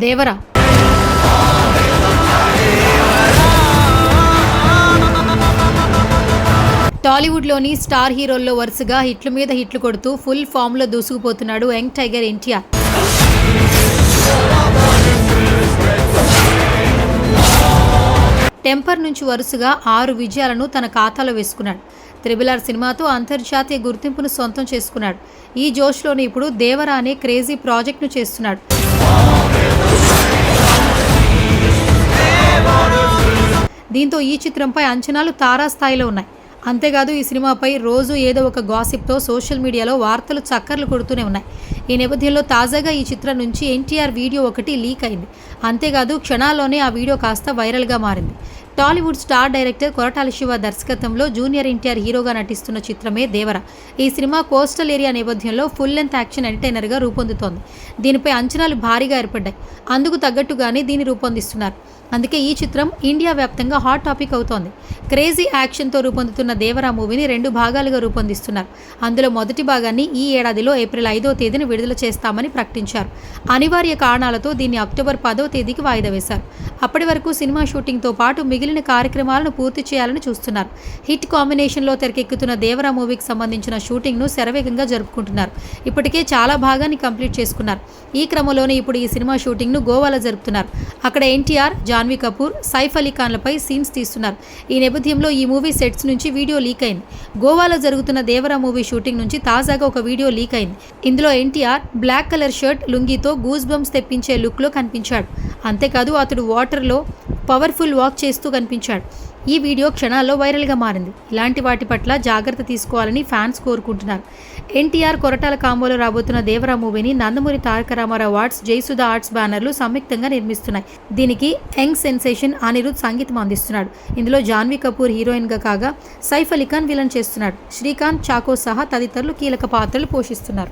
Devara. టాలీవుడ్లోని star హీరోల్లో వరుసగా హిట్ల మీద హిట్లు కొడుతూ ఫుల్ ఫామ్లో దూసుకుపోతున్నాడు యంగ్ టైగర్ ఎన్టీఆర్. టెంపర్ నుంచి వరుసగా ఆరు విజయాలను తన ఖాతాలో వేసుకున్నాడు. త్రిబుల్ ఆర్ సినిమాతో అంతర్జాతీయ గుర్తింపును సొంతం చేసుకున్నాడు. ఈ జోష్లోనే ఇప్పుడు దేవరా అనే క్రేజీ ప్రాజెక్ట్ను చేస్తున్నాడు. దీంతో ఈ చిత్రంపై అంచనాలు తారాస్థాయిలో ఉన్నాయి. అంతేకాదు ఈ సినిమాపై రోజు ఏదో ఒక గాసిప్తో సోషల్ మీడియాలో వార్తలు చక్కర్లు కొడుతూనే ఉన్నాయి. ఈ నేపథ్యంలో తాజాగా ఈ చిత్రం నుంచి ఎన్టీఆర్ వీడియో ఒకటి లీక్ అయింది. అంతేకాదు క్షణాల్లోనే ఆ వీడియో కాస్త వైరల్గా మారింది. Tollywood star director Koratala Siva దర్శకత్వంలో జూనియర్ ఎన్టీఆర్ హీరోగా నటిస్తున్న చిత్రమే దేవర. ఈ సినిమా కోస్టల్ ఏరియా నేపథ్యంలో ఫుల్ లెంత్ యాక్షన్ ఎంటర్టైనర్గా రూపొందుతోంది. దీనిపై అంచనాలు భారీగా ఏర్పడ్డాయి. అందుకు తగ్గట్టుగానే దీన్ని రూపొందిస్తున్నారు. అందుకే ఈ చిత్రం ఇండియా వ్యాప్తంగా హాట్ టాపిక్ అవుతోంది. క్రేజీ యాక్షన్తో రూపొందుతున్న దేవరా మూవీని రెండు భాగాలుగా రూపొందిస్తున్నారు. అందులో మొదటి భాగాన్ని ఈ ఏడాదిలో ఏప్రిల్ ఐదో తేదీన విడుదల చేస్తామని ప్రకటించారు. అనివార్య కారణాలతో దీన్ని అక్టోబర్ పదో తేదీకి వాయిదా వేశారు. అప్పటి వరకు సినిమా షూటింగ్తో పాటు మిగిలిన కార్యక్రమాలను పూర్తి చేయాలని చూస్తున్నారు. హిట్ కాంబినేషన్లో తెరకెక్కుతున్న దేవరా మూవీకి సంబంధించిన షూటింగ్ను శరవేగంగా జరుపుకుంటున్నారు. ఇప్పటికే చాలా భాగాన్ని కంప్లీట్ చేసుకున్నారు. ఈ క్రమంలోనే ఇప్పుడు ఈ సినిమా షూటింగ్ను గోవాలో జరుపుతున్నారు. అక్కడ ఎన్టీఆర్ జాన్వీ కపూర్ సైఫ్ అలీ ఖాన్లపై సీన్స్ తీస్తున్నారు. ఈ నేపథ్యంలో ఈ మూవీ సెట్స్ నుంచి వీడియో లీక్ అయింది. గోవాలో జరుగుతున్న దేవరా మూవీ షూటింగ్ నుంచి తాజాగా ఒక వీడియో లీక్ అయింది. ఇందులో ఎన్టీఆర్ బ్లాక్ కలర్ షర్ట్ లుంగితో గూస్ బంప్స్ తెప్పించే లుక్లో కనిపించాడు. అంతేకాదు అతడు వాటర్లో పవర్ఫుల్ వాక్ చేస్తూ కనిపించాడు. ఈ వీడియో క్షణాల్లో వైరల్గా మారింది. ఇలాంటి వాటి పట్ల జాగ్రత్త తీసుకోవాలని ఫ్యాన్స్ కోరుకుంటున్నారు. ఎన్టీఆర్ కొరటాల కాంబోలో రాబోతున్న దేవరా మూవీని నందమూరి తారక రామారావు ఆర్ట్స్ జయసుధ ఆర్ట్స్ బ్యానర్లు సంయుక్తంగా నిర్మిస్తున్నాయి. దీనికి యంగ్ సెన్సేషన్ అనిరుద్ సంగీతం అందిస్తున్నాడు. ఇందులో జాన్వీ కపూర్ హీరోయిన్గా కాగా సైఫ్ అలీ ఖాన్ విలన్ చేస్తున్నాడు. శ్రీకాంత్ చాకో సహా తదితరులు కీలక పాత్రలు పోషిస్తున్నారు.